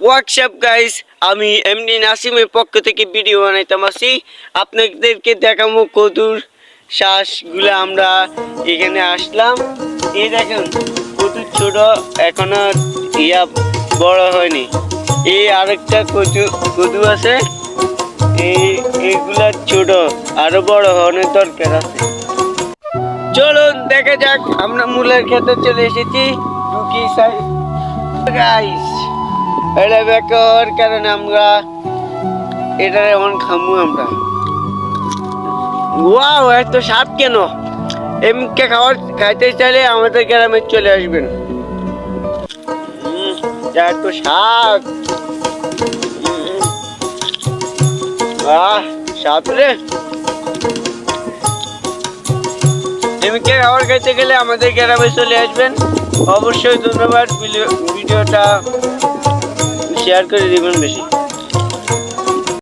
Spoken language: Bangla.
হোয়াটসঅ্যাপ গাইস আমি এমনি নাসিমের পক্ষ থেকে ভিডিও বানাইতাম আসি আপনাদেরকে দেখাবো কদুর শ্বাসগুলো আমরা এখানে আসলাম। এই দেখেন, কদুর ছোট, এখনও ইয়া বড় হয়নি। এই আরেকটা কচু কদু আছে। এই এইগুলা ছোট, আরও বড় হওয়ার দরকার আছে। চলুন, দেখা যাক, আমরা মূলের খেতে চলে এসেছি। টুকি সাই গাইস এটা বেকার কারণ আমরা এটা এমন খামু আমরা। ওয়াও এত স্বাদ কেন? এমকে খাবার খাইতে চাইলে আমাদের গ্রামে চলে আসবেন। এত উম, আহ স্বাদ রে। এমকে খাবার খাইতে গেলে আমাদের গ্রামে চলে আসবেন। অবশ্যই ধন্যবাদ ভিডিও- ভিডিওটা। শেয়ার করে দেবেন বেশি।